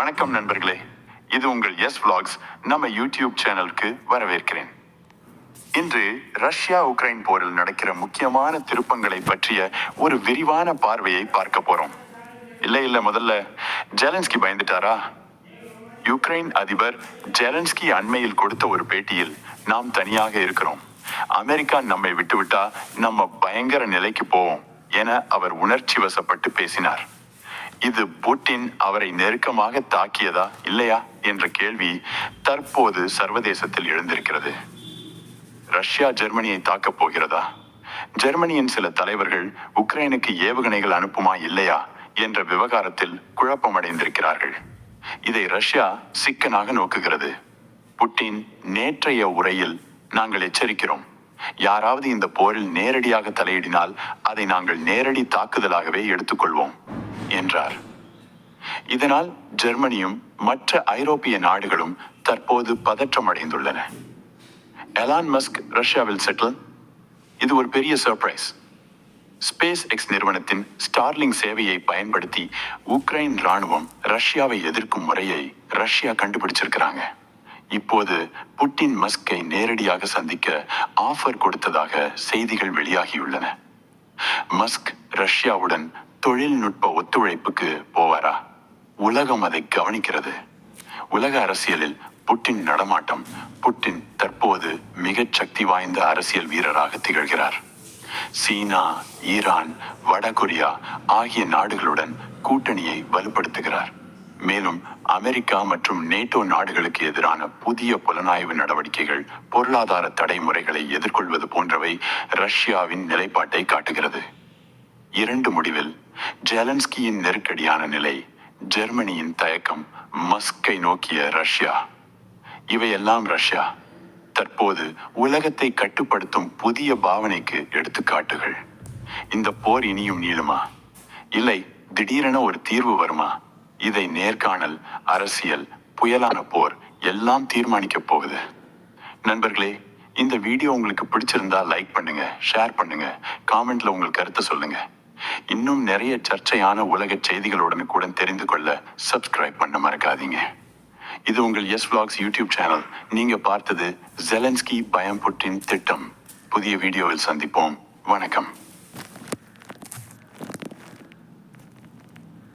வணக்கம் நண்பர்களே. இது உங்கள் எஸ் vlogs. நம்ம யூடியூப் சேனலுக்கு வரவேற்கிறேன். இன்று ரஷ்யா உக்ரைன் போரில் நடக்கிற முக்கியமான திருப்பங்களை பற்றிய ஒரு விரிவான பார்வையை பார்க்க போறோம். இல்லை இல்லை முதல்ல ஜெலன்ஸ்கி பயந்துட்டாரா? யுக்ரைன் அதிபர் ஜெலன்ஸ்கி அண்மையில் கொடுத்த ஒரு பேட்டியில் நாம் தனியாக இருக்கிறோம். அமெரிக்கா நம்மை விட்டுவிட்டா நம்ம பயங்கர நிலைக்கு போவோம் என அவர் உணர்ச்சி வசப்பட்டு பேசினார். இது புட்டின் அவரை நெருக்கமாக தாக்கியதா இல்லையா என்ற கேள்வி தற்போது சர்வதேசத்தில் எழுந்திருக்கிறது. ரஷ்யா ஜெர்மனியை தாக்கப் போகிறதா? ஜெர்மனியின் சில தலைவர்கள் உக்ரைனுக்கு ஏவுகணைகள் அனுப்புமா இல்லையா என்ற விவகாரத்தில் குழப்பமடைந்திருக்கிறார்கள். இதை ரஷ்யா சிக்கனாக நோக்குகிறது. புட்டின் நேற்றைய உரையில் நாங்கள் எச்சரிக்கிறோம். யாராவது இந்த போரில் நேரடியாக தலையிடினால் அதை நாங்கள் நேரடி தாக்குதலாகவே எடுத்துக்கொள்வோம். என்றார். இதனால் ஜெர்மனியும் மற்ற ஐரோப்பிய நாடுகளும் தற்போது பதற்றமடைந்துள்ளன. எலான் மஸ்க் ரஷ்யாவில் செட்டில். இது ஒரு பெரிய சர்ப்ரைஸ் ஸ்பேஸ் எக்ஸ் நிறுவனத்தின் ஸ்டார்லிங் சேவையை பயன்படுத்தி உக்ரைன் ராணுவம் ரஷ்யாவை எதிர்க்கும் முறையை ரஷ்யா கண்டுபிடிச்சிருக்கிறாங்க. இப்போது புட்டின் மஸ்கை நேரடியாக சந்திக்க ஆஃபர் கொடுத்ததாக செய்திகள் வெளியாகியுள்ளன. மஸ்க் ரஷ்யாவுடன் தொழில்நுட்ப ஒத்துழைப்புக்கு போவாரா? உலகம் அதை கவனிக்கிறது. உலக அரசியலில் புட்டின் நடமாட்டம் புட்டின் தற்போது மிகச் சக்தி வாய்ந்த அரசியல் வீரராக திகழ்கிறார். சீனா ஈரான் வடகொரியா ஆகிய நாடுகளுடன் கூட்டணியை வலுப்படுத்துகிறார். மேலும் அமெரிக்கா மற்றும் நேட்டோ நாடுகளுக்கு எதிரான புதிய புலனாய்வு நடவடிக்கைகள் பொருளாதார தடைமுறைகளை எதிர்கொள்வது போன்றவை ரஷ்யாவின் நிலைப்பாட்டை காட்டுகிறது. இரண்டு முடிவில் ஜெலன்ஸ்கியின் நெருக்கடியான நிலை ஜெர்மனியின் தயக்கம் மஸ்கை நோக்கிய ரஷ்யா. இவையெல்லாம் ரஷ்யா. தற்போது உலகத்தை கட்டுப்படுத்தும் புதிய பாவனைக்கு எடுத்துக்காட்டுகள். இந்த போர் இனியும் நீளுமா? இல்லை திடீரென ஒரு தீர்வு வருமா? இதை நேர்காணல் அரசியல் புயலான போர் எல்லாம் தீர்மானிக்கப் போகுது. நண்பர்களே இந்த வீடியோ உங்களுக்கு பிடிச்சிருந்தா லைக் பண்ணுங்க ஷேர் பண்ணுங்க காமெண்ட்ல உங்கள் கருத்தை சொல்லுங்க. இன்னும் நிறைய சர்ச்சையான உலக செய்திகளுடன் கூட தெரிந்து கொள்ள சப்ஸ்கிரைப் பண்ண மறக்காதீங்க. இது உங்கள் எஸ் vlogs யூடியூப் சேனல் நீங்க பார்த்தது ஜெலன்ஸ்கி பயம் புட்டின் திட்டம். புதிய வீடியோவில் சந்திப்போம். வணக்கம்.